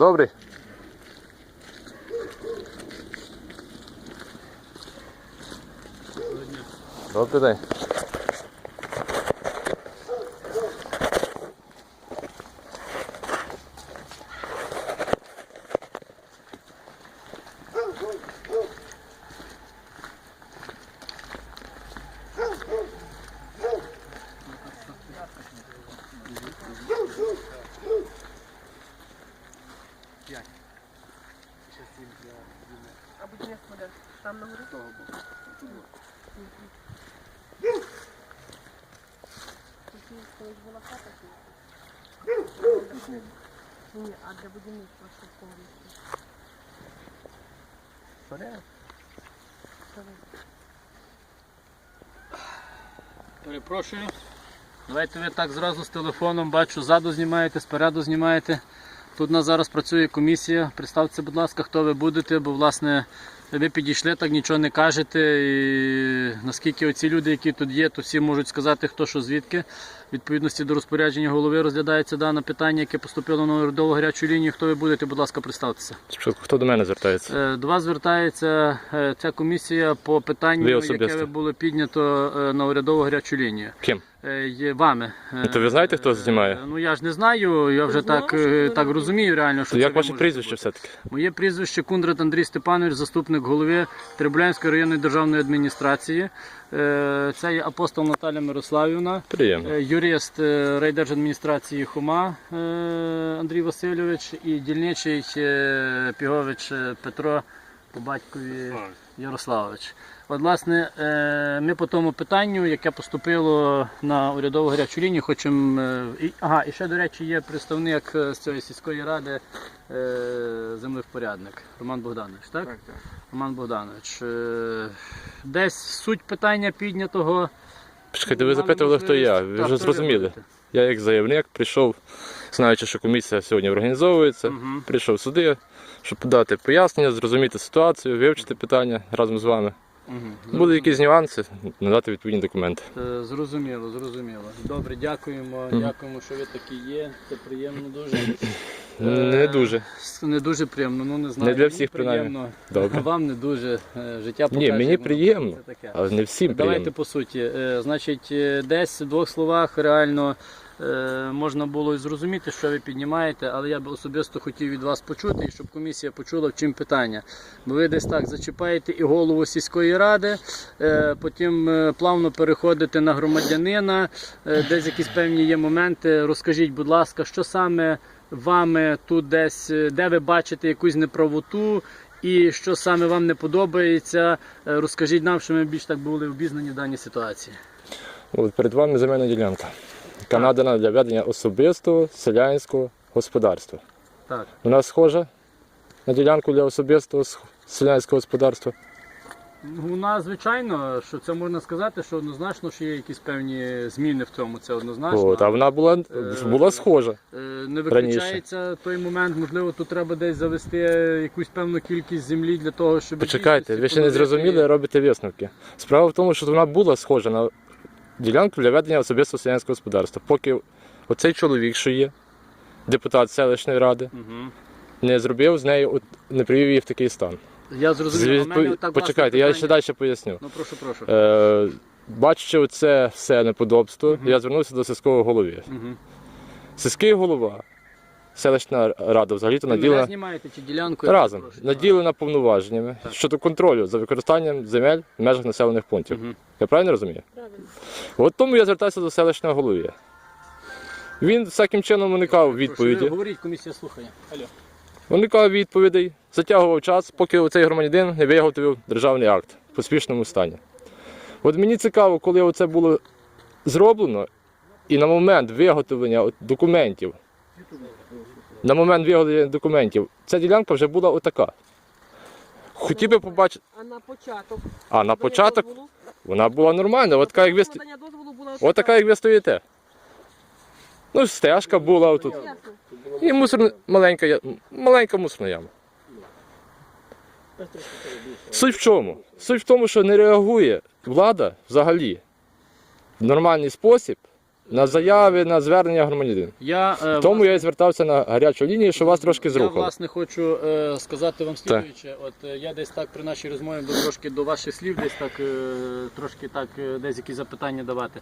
Добрий. Добрий день. А будівництво де? Там на горі? Того боку. Колись була хата чи? Ні, а для будівництва що повністю? Перепрошую. Давайте ви так зразу з телефоном бачу, ззаду знімаєте, спереду знімаєте. Тут у нас зараз працює комісія. Представте, будь ласка, хто ви будете, бо власне ви підійшли, так нічого не кажете. І наскільки оці люди, які тут є, то всі можуть сказати, хто що звідки. Відповідності до розпорядження голови розглядається дане питання, яке поступило на урядову гарячу лінію. Хто ви будете, будь ласка, представтеся. Спочатку хто до мене звертається? Е, До вас звертається е, ця комісія по питанню, яке ви було піднято е, на урядову гарячу лінію. Ким? Є вами. Е, То ви знаєте, хто знімає? Ну я ж не знаю, я вже так, е, так розумію реально, що То це як ви ваше можете прізвище бути. все-таки? Моє прізвище Кундрат Андрій Степанович, заступник голови Теребулянської районної державної адміністрації. Е, Це є апостол Наталя Мирославівна, Приємно. е, юрист е, райдержадміністрації Хома е, Андрій Васильович і дільничий е, Пігович Петро по батькові Ярославович. От, власне, ми по тому питанню, яке поступило на урядову гарячу лінію, хочемо. Ага, і ще, до речі, є представник з цієї сільської ради землевпорядник Роман Богданович, так? Так, так. Роман Богданович. Десь суть питання піднятого. Почекайте, ви запитували, хто я. Ви вже зрозуміли. Я як заявник прийшов, знаючи, що комісія сьогодні організовується, прийшов сюди, щоб подати пояснення, зрозуміти ситуацію, вивчити питання разом з вами. Будуть якісь нюанси, надати відповідні документи. Е, Зрозуміло, зрозуміло. Добре, дякуємо. Дякуємо, що ви такі є. Це приємно дуже. Не Е, дуже. Не дуже приємно, ну не знаю. Не для всіх, принаймні. приємно. Добре. Вам не дуже е, життя Ні, мені ну, приємно, Це таке. але не всім Давайте по суті. Е, Значить, десь в двох словах реально можна було і зрозуміти, що ви піднімаєте, але я би особисто хотів від вас почути, і щоб комісія почула, в чим питання. Бо ви десь так зачіпаєте і голову сільської ради, потім плавно переходите на громадянина, десь якісь певні є моменти. Розкажіть, будь ласка, що саме вами тут десь, е, де ви бачите якусь неправоту. І що саме вам не подобається, е, розкажіть нам, щоб ми більш так були обізнані в даній ситуації. От перед вами земельна ділянка, яка надана для ведення особистого селянського господарства. Так. Вона схожа на ділянку для особистого с- селянського господарства. У нас, звичайно, що це можна сказати, що однозначно що є якісь певні зміни в цьому, це однозначно. От, а вона була, була схожа. Е, Не виключається той момент, можливо, тут треба десь завести якусь певну кількість землі для того, щоб. Почекайте, ви ще не зрозуміли, робите висновки. Справа в тому, що вона була схожа на ділянку для ведення особистого селянського господарства. Поки оцей чоловік, що є, депутат селищної ради, Мгм. не зробив з нею, не привів її в такий стан. Я зрозумів. З У мене так, Почекайте, я ще далі поясню. Ну, прошу, прошу. Е, бачачи оце все неподобство, я звернувся до сільського голови. Мгм. Сільський голова, селищна рада взагалі-то Ви мене наділена знімаєте чи ділянку? я разом, прошу. наділена повноваженнями щодо контролю за використанням земель в межах населених пунктів. Мгм. Я правильно розумію? От тому я звертався до селищного голови. Він всяким чином уникав Прошу, ви відповіді. Говоріть, комісія слухає. Алло. Уникав відповідей, затягував час, поки цей громадянин не виготовив державний акт в поспішному стані. От мені цікаво, коли це було зроблено, і на момент виготовлення документів, на момент виготовлення документів, ця ділянка вже була отака. Хотів би побачити. А на початок? А на початок вона була нормальна, от така, як ви, от така, як ви стоїте. Ну, стежка була отут. І мусор, маленька, маленька мусорна яма. Суть в чому? Суть в тому, що не реагує влада взагалі в нормальний спосіб на заяви, на звернення громадянина. Я, е, Тому я і звертався на гарячу лінію, що вас трошки Я зрухало. власне хочу е, сказати вам слідуюче. От е, я десь так при нашій розмові буду трошки до ваших слів, десь так е, трошки так, е, десь якісь запитання давати.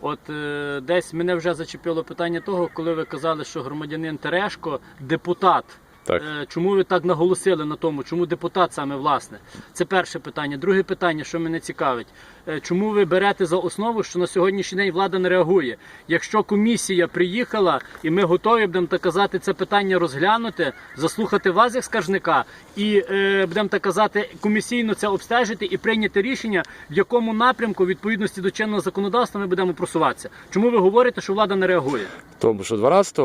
От е, десь мене вже зачепило питання того, коли ви казали, що громадянин Терешко депутат. Так. Е, Чому ви так наголосили на тому? Чому депутат саме власне? Це перше питання. Друге питання, що мене цікавить, Е, чому ви берете за основу, що на сьогоднішній день влада не реагує? Якщо комісія приїхала і ми готові будемо так казати це питання розглянути, заслухати вас як скаржника, і е, будемо так казати комісійно це обстежити і прийняти рішення, в якому напрямку відповідності до чинного законодавства ми будемо просуватися. Чому ви говорите, що влада не реагує? Тому що 12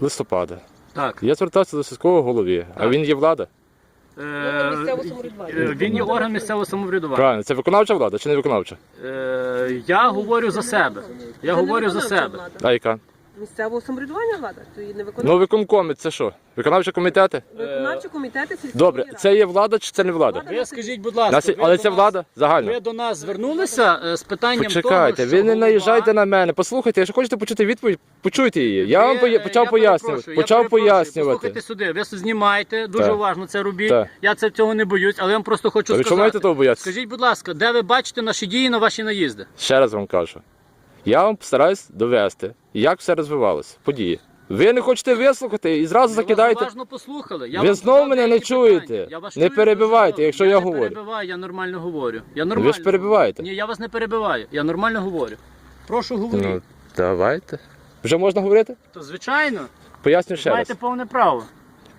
листопада Так. я звертався до сільського голови, а він є влада. Е, Місцевого самоврядування. е, він є орган місцевого самоврядування. Правильно, це виконавча влада чи не виконавча? Е, я говорю за себе. Я говорю за себе. А яка? Місцевого самоврядування влада, то і не Ну виконавчі. виконкоми це що? Виконавчі комітети? Виконавчі комітети сільської Добре, ради. це є влада чи це не влада? Ви скажіть, будь ласка, Нас- ви Але до це нас- влада загальна. Ви до нас звернулися е, з питанням Почекайте, того, ви не голова- наїжджайте на мене. Послухайте, якщо хочете почути відповідь, почуйте її. Я вам Ви, поя- е, почав я пояснювати. перепрошую, я Почав перепрошую. пояснювати. Послухайте сюди, ви знімаєте, дуже Так. уважно це робіть. Так. Я це цього не боюсь, але я вам просто хочу А ви сказати. чому маєте того боятися? Скажіть, будь ласка, де ви бачите наші дії на ваші наїзди? Ще раз вам кажу. Я вам постараюсь довести, як все розвивалося, події. Ви не хочете вислухати і зразу закидаєте. уважно послухали. Я Ви вам знову задав мене не деякі чуєте. питання. Я вас Не чую перебивайте, дуже якщо добре. я не говорю. перебиваю, я нормально говорю. Я нормально. Ви ж перебиваєте. Ні, я вас не перебиваю. Я нормально говорю. Прошу говоріть. Ну, давайте. Вже можна говорити? То звичайно, Поясню ще раз. маєте повне право.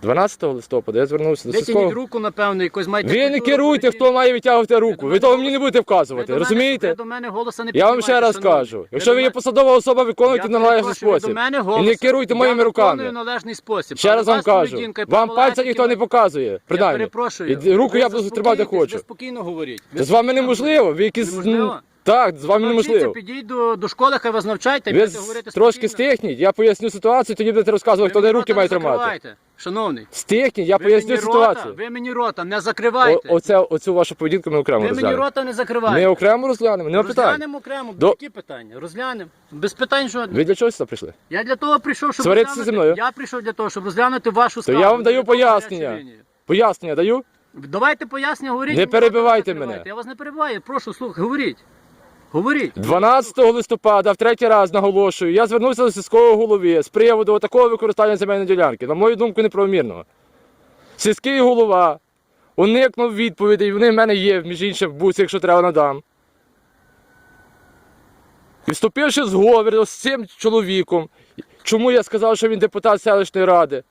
12 листопада я звернувся до Витягніть сільського. руку, напевно, якось маєте. Ви не культуру керуйте, хто має витягувати руку. Ви того мені не будете Ви вказувати. до Розумієте? До мене голоса не Я вам ще раз шановні. кажу. Якщо ви є мене- посадова особа, виконуйте в належний перепрошую, ви спосіб. До мене І не керуйте моїми я руками. належний спосіб. Ще раз вам вас кажу. поведінка і Вам пальця ніхто не показує. Я Принаймні. перепрошую. І руку я буду тримати заспокойтесь, хочу. Ви спокійно говоріть. Ви з вами неможливо. Ви якісь Неможливо? Так, з вами неможливо. Підіть до, до школи, хай вас навчайте, і Ви будете з- говорити трошки спокійно. стихніть, я поясню ситуацію, тоді будете розказувати, хто мені руки рота має тримати. закривайте, Шановний, Стихніть, я ви поясню мені ситуацію. рота, ви мені рота не О, закривайте. оце, оцю вашу поведінку ми окремо ви мені розглянемо. рота не Ми закривайте. окремо розглянемо, нема питань. Розглянемо окремо. До- Які питання? Розглянемо. Без питань жодних. Ви для чого сюди прийшли? Я для того прийшов, щоб Сваритися розглянути... зі мною? Я прийшов для того, щоб розглянути вашу То справу. я вам даю Для того пояснення. гарячу лінію. Пояснення даю? Давайте пояснення, говоріть. Не мені рота перебивайте мене. Я вас не перебиваю, прошу, слухай, говоріть. Говоріть. 12 листопада, в третій раз наголошую, я звернувся до сільського голови з приводу такого використання земельної ділянки, на мою думку, неправомірного. Сільський голова уникнув відповідей, вони в мене є, між іншим, в буці, якщо треба надам. І вступивши в зговір з цим чоловіком, чому я сказав, що він депутат селищної ради,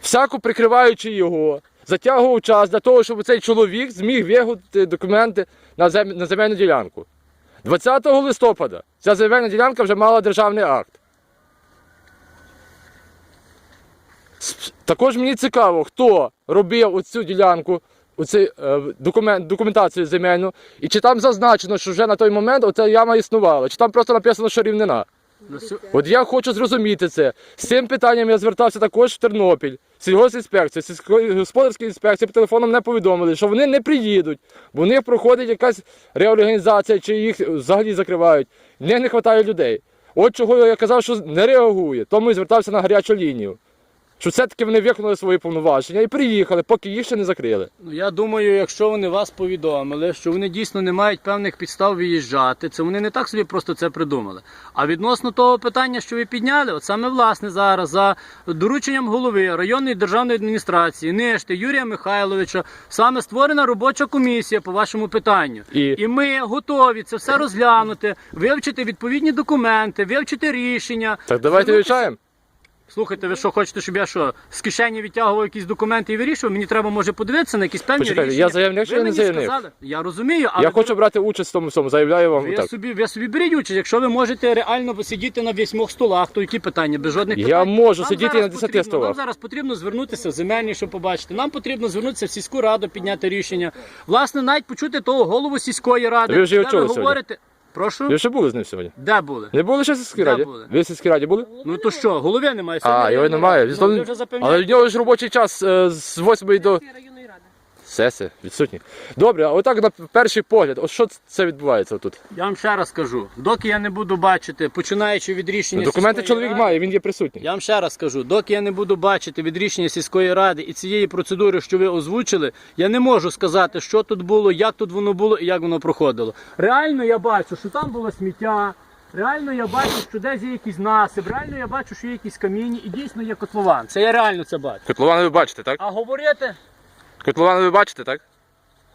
всяко прикриваючи його, затягував час для того, щоб цей чоловік зміг виготовити документи на, зем... на земельну ділянку. 20 листопада ця земельна ділянка вже мала державний акт. Також мені цікаво, хто робив оцю ділянку, оцю е, документ, документацію земельну, і чи там зазначено, що вже на той момент оця яма існувала, чи там просто написано, що рівнина. Ну, От я хочу зрозуміти це. З цим питанням я звертався також в Тернопіль, сільгоспінспекція, сільськогосподарська інспекції по телефону мене повідомили, що вони не приїдуть, бо в них проходить якась реорганізація, чи їх взагалі закривають. В них не вистачає людей. От чого я казав, що не реагує. Тому і звертався на гарячу лінію. Що все-таки вони виконали свої повноваження і приїхали, поки їх ще не закрили. Ну, я думаю, якщо вони вас повідомили, що вони дійсно не мають певних підстав виїжджати, це вони не так собі просто це придумали. А відносно того питання, що ви підняли, от саме власне зараз за дорученням голови районної державної адміністрації Ништи Юрія Михайловича саме створена робоча комісія по вашому питанню. І- І ми готові це все розглянути, вивчити відповідні документи, вивчити рішення. Так давайте вивчаємо. Слухайте, ви що хочете, щоб я що з кишені відтягував якісь документи і вирішував? Мені треба може подивитися на якісь певні Почекайте, рішення. я заявник чи Ви я не мені заявник? сказали- Я розумію, але Я хочу брати участь в тому всьому, заявляю вам ви так. собі, ви собі беріть участь. Якщо ви можете реально посидіти на вісьмох столах, то які питання? Без жодних Я питань. можу Нам сидіти зараз на 10 потрібно- столах. Нам зараз потрібно звернутися в земельні, щоб побачити. Нам потрібно звернутися в сільську раду, підняти рішення. Власне, навіть почути того голову сільської ради. Ви вже його де чули сьогодні? говорите. Прошу? Ви ще були з ним сьогодні? Де були? Не були ще в сільській раді? були? Ви в сільській раді були? Ну то що, голови немає. А, його немає. Він Ну, запевняєте. Але в нього ж робочий час е, з 8 до. Районної ради. Сесія, відсутні. Добре, а отак на перший погляд, от що це відбувається тут? Я вам ще раз кажу, доки я не буду бачити, починаючи від рішення. Документи сільської чоловік ради- має, він є присутній. Я вам ще раз кажу, доки я не буду бачити від рішення сільської ради і цієї процедури, що ви озвучили, я не можу сказати, що тут було, як тут воно було і як воно проходило. Реально я бачу, що там було сміття. Реально я бачу, що десь є якийсь насип, реально я бачу, що є якісь каміння і дійсно є котлован. Це я реально це бачу. Котлован ви бачите, так? А говорити? Котлован ви бачите, так?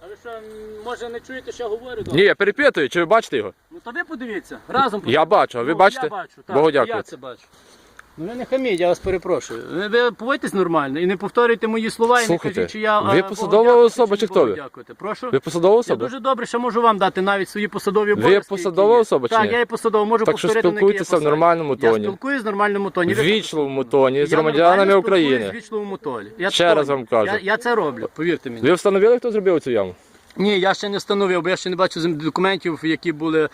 А ви що, може не чуєте, що я говорю? Ні, я перепитую, чи ви бачите його? Ну то ви подивіться, разом Я бачу, а ви Ну, бачите? Я бачу, так. Богу Я це бачу. Ну ви не хаміть, я вас перепрошую. Ви, ви поводьтесь нормально і не повторюйте мої слова і Слухайте, не кажіть, чи я. ви а, посадова Богу особа чи Богу хто ви? Дякувати. Прошу. Ви посадова Я особа? дуже добре, що можу вам дати навіть свої посадові обов'язки. посадова які є. особа чи Так, ні? я є посадова, можу Так що повторити на якій я спілкуйтеся в посаді. нормальному Я тоні. спілкуюсь в нормальному тоні. В Ви- вічливому тоні, з Я громадянами нормально спілкуюсь України. в вічливому тоні. Я Ще тоні. раз вам кажу. Я, я це роблю, повірте мені. Ви встановили, хто зробив цю яму? Ні, я ще не встановив, бо я ще не бачу документів, які були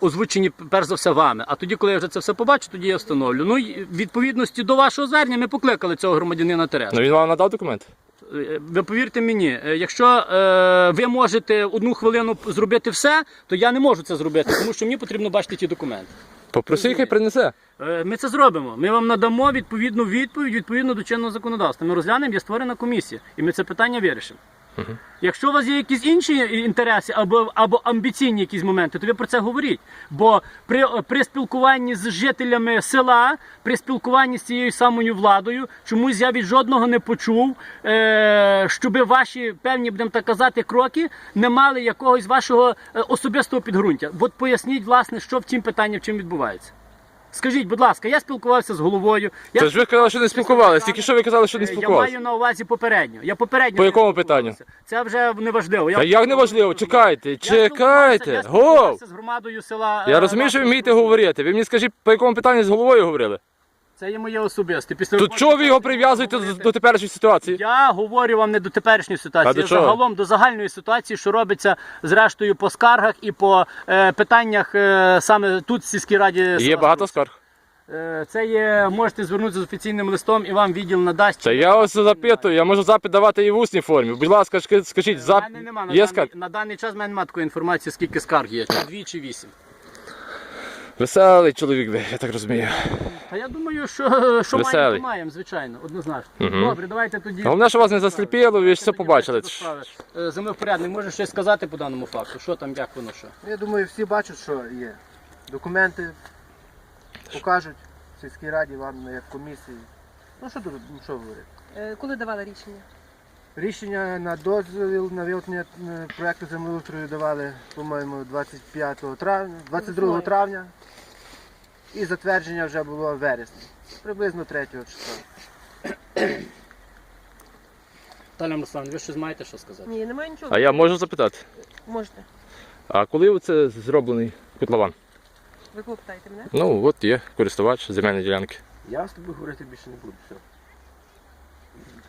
озвучені перш за все вами. А тоді, коли я вже це все побачу, тоді я встановлю. Ну і відповідності до вашого звернення ми покликали цього громадянина Тереза. Ну він вам надав документ? Е, Ви повірте мені, е, якщо е, ви можете одну хвилину зробити все, то я не можу це зробити, тому що мені потрібно бачити ті документи. Попроси, хай принесе. Е, Ми це зробимо. Ми вам надамо відповідну відповідь відповідно до чинного законодавства. Ми розглянемо, є створена комісія, і ми це питання вирішимо. Якщо у вас є якісь інші інтереси або, або амбіційні якісь моменти, то ви про це говоріть. Бо при, при спілкуванні з жителями села, при спілкуванні з цією самою владою, чомусь я від жодного не почув, е, щоб ваші певні, будемо так казати, кроки не мали якогось вашого е, особистого підґрунтя. От поясніть, власне, що в цім питанні в чим відбувається. Скажіть, будь ласка, я спілкувався з головою. Я Та ж ви казали, що не спілкувалися. Тільки що ви казали, що не спілкувалися? Я маю на увазі попередньо. Я попередньо По не якому спілкувався. Це вже не важливо. Та як не важливо, чекайте, Я спілкувався- чекайте. Я спілкувався з громадою села. Я е, розумію, що ви вмієте говорити. Ви мені скажіть, по якому питанню з головою говорили? Це є моє особисте. Після То роботи чого ви його прив'язуєте до, до теперішньої ситуації? Я говорю вам не до теперішньої А ситуації, до чого? загалом до загальної ситуації, що робиться зрештою по скаргах і по е, питаннях е, саме тут в сільській раді. Є села багато Струс. скарг. Е, Це є, можете звернутися з офіційним листом і вам відділ надасть. Це я ось запитую, я можу запит давати і в усній формі. Будь ласка, шки- скажіть, У зап... мене нема на, є даний, скарг? на даний час в мене немає такої інформації, скільки скарг є, чи дві, чи вісім. Веселий чоловік ви, я так розумію. Та я думаю, що, що Веселий. маємо, то маємо, звичайно, однозначно. Добре, давайте тоді. Головне, що вас не засліпіло, ви ж все побачили. Землевпорядник, може щось сказати по даному факту? Що там, як воно що? Я думаю, всі бачать, що є. Документи покажуть в сільській раді вам як комісії. Ну що тут ну, що говорити? Е, Коли давали рішення? Рішення на дозвіл на виготовлення е, проекту землеустрою давали, по-моєму, 25 травня, 22 травня. І затвердження вже було в вересні. Приблизно 3 числа. Таля Руслан, ви щось маєте що сказати? Ні, немає нічого. А я можу запитати? Можете. А коли це зроблений котлован? Ви кого питаєте мене? Ну, от є користувач земельної ділянки. Я з тобою говорити більше не буду. Все.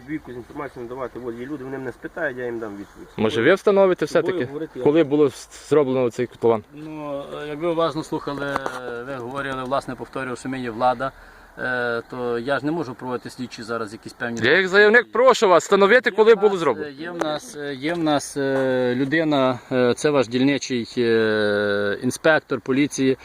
Тобі якусь інформацію надавати, от є люди, вони мене спитають, я їм дам відповідь. Може ви встановите все-таки, говорити я- коли було зроблено цей котлован? Ну, е, як уважно слухали, е, ви говорили, власне, повторював, що ми є влада, е, то я ж не можу проводити слідчі зараз якісь певні. Я як заявник прошу вас встановити, Є коли нас, було е, зроблено. Є в нас, е, є в нас е, людина, е, це ваш дільничий е, інспектор поліції е,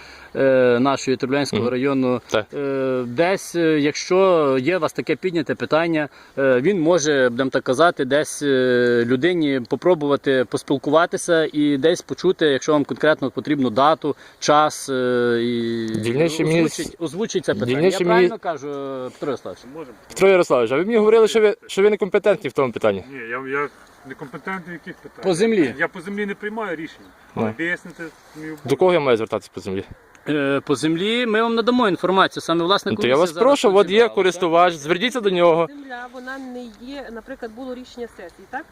нашої Терблянського Мгм. району. Так. Е, Десь, е, якщо є у вас таке підняте питання, е, він може, будемо так казати, десь е, людині попробувати поспілкуватися і десь почути, якщо вам конкретно потрібно дату, час і Дільничий озвучить, озвучить це питання. Дільничий Я мені- правильно кажу, Петро Ярославович? Петро Ярославович, а ви мені говорили, що ви, що ви некомпетентні в тому питанні. Ні, я, я некомпетентний в яких питаннях. По землі. Я по землі не приймаю рішення. Але вияснити мій До кого я маю звертатися по землі? Е, По землі ми вам надамо інформацію. Саме власне Ну, то комісія я вас прошу, от є користувач, зверніться до нього. Земля, вона не є, наприклад, було рішення сесії, так?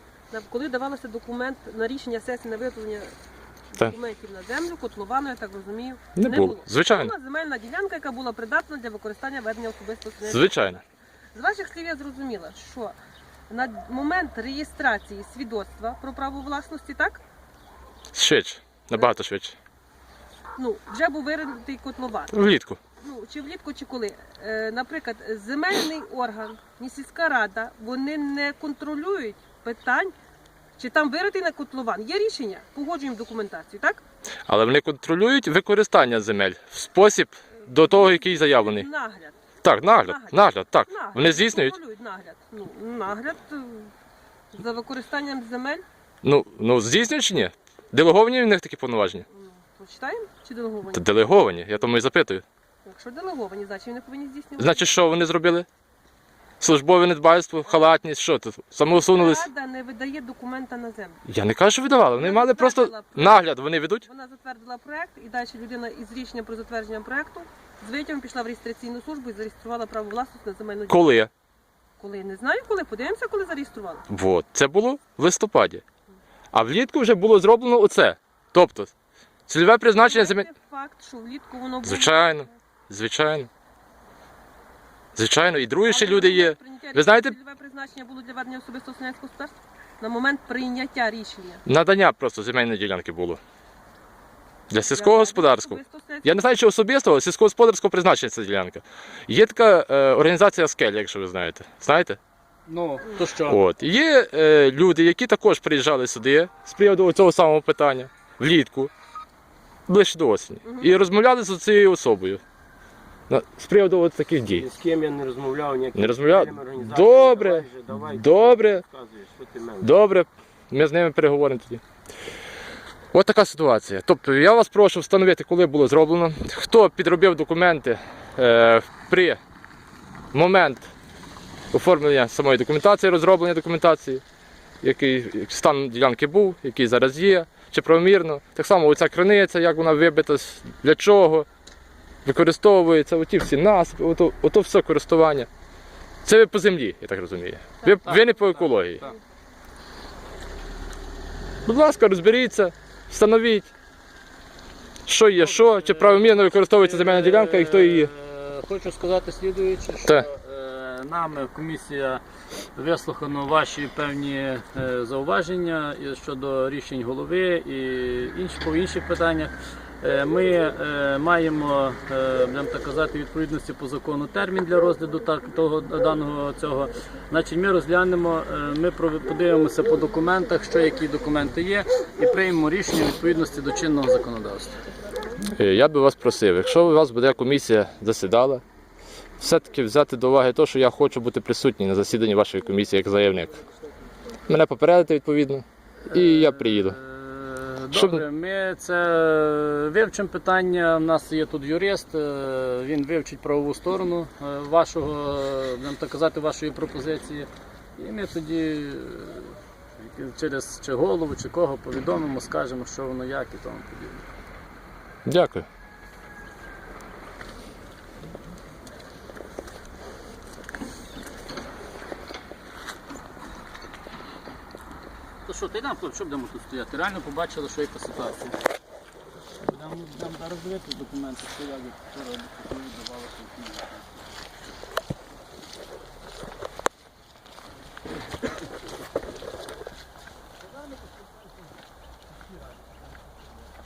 Коли давалося документ на рішення сесії на виготовлення Так. документів на землю, котловану, я так розумію, Не було. Звичайно. Була земельна ділянка, яка була придатна для використання ведення особистого Звичайно. З ваших слів я зрозуміла, що на момент реєстрації свідоцтва про право власності, так? Швидше. Набагато швидше. Ну, вже був виринутий котлован. Влітку. Ну, чи влітку, чи коли. Е, наприклад, земельний орган, ні сільська рада, вони не контролюють питань Чи там виритий на котлован? Є рішення, погоджуємо документацію, так? Але вони контролюють використання земель в спосіб до того, який заявлений. Нагляд. Так, нагляд, нагляд, так. нагляд. Вони здійснюють. Контролюють нагляд. Ну, нагляд е, за використанням земель. Ну, ну здійснюють чи ні? Делеговані в них такі повноваження? Почитаємо чи делеговані? Та делеговані, я тому і запитую. Якщо делеговані, значить вони повинні здійснювати. Значить, що вони зробили? Службове недбальство, халатність, що тут? Самоусунулись? Рада не видає документа на землю. Я не кажу, що видавали. Вони мали просто нагляд, вони ведуть. Вона затвердила проект, і далі людина із рішенням про затвердження проекту з витягом пішла в реєстраційну службу і зареєструвала право власності на земельну ділянку. Коли? Коли не знаю, коли подивимося, коли зареєструвала. Вот. Це було в листопаді. А влітку вже було зроблено оце. Тобто, цільове призначення земель. Це факт, що влітку воно було. Звичайно. Звичайно. Звичайно, і другі ще люди є. Ви знаєте- цільове призначення було для ведення особистого селянського господарства? На момент прийняття рішення. Надання просто земельної ділянки було. Для сільського Для господарського. Я не знаю, чи особистого, сільськогосподарського призначення ця ділянка. Є така е, організація Скеля, якщо ви знаєте. Знаєте? Ну, то що? От. Є е, люди, які також приїжджали сюди з приводу цього самого питання влітку, ближче до осені. І розмовляли з цією особою. На- З приводу от таких дій. Ні з ким я не розмовляв, ніяким Не розмовляв? організаціям. Добре. Давай же, давай, Добре. розказуєш, що ти мелиш. Добре, ми з ними переговоримо тоді. От така ситуація. Тобто я вас прошу встановити, коли було зроблено, хто підробив документи е, при момент оформлення самої документації, розроблення документації, який стан ділянки був, який зараз є, чи правомірно. Так само оця криниця, як вона вибита, для чого, використовується, оті всі насипи, ото, ото все користування. Це ви по землі, я так розумію. Ви, Так, ви не по екології. так. Будь ласка, розберіться, встановіть, що є що, чи правомірно використовується земельна ділянка і хто її. Е, Хочу сказати слідуюче, що Так. е, нами комісія вислухано ваші певні е, зауваження щодо рішень голови і інші по інших питаннях. Е, Ми е, маємо, будемо так казати, відповідності по закону термін для розгляду так, того даного цього. Значить, ми розглянемо, ми подивимося по документах, що які документи є, і приймемо рішення відповідності до чинного законодавства. Я би вас просив, якщо у вас буде комісія засідала, все-таки взяти до уваги те, що я хочу бути присутній на засіданні вашої комісії як заявник. Мене попередити відповідно, і я приїду. Е, Добре, ми це вивчимо питання. У нас є тут юрист, е, він вивчить правову сторону е, вашого, е, будемо так казати, вашої пропозиції. І ми тоді е, через чи голову, чи кого повідомимо, скажемо, що воно як і тому подібне. Дякую. Що, ти йдемо, що будемо тут стояти? Реально побачили, що яка ситуація. Будемо, зараз дивитися документи, що як, що робити, відбувалося.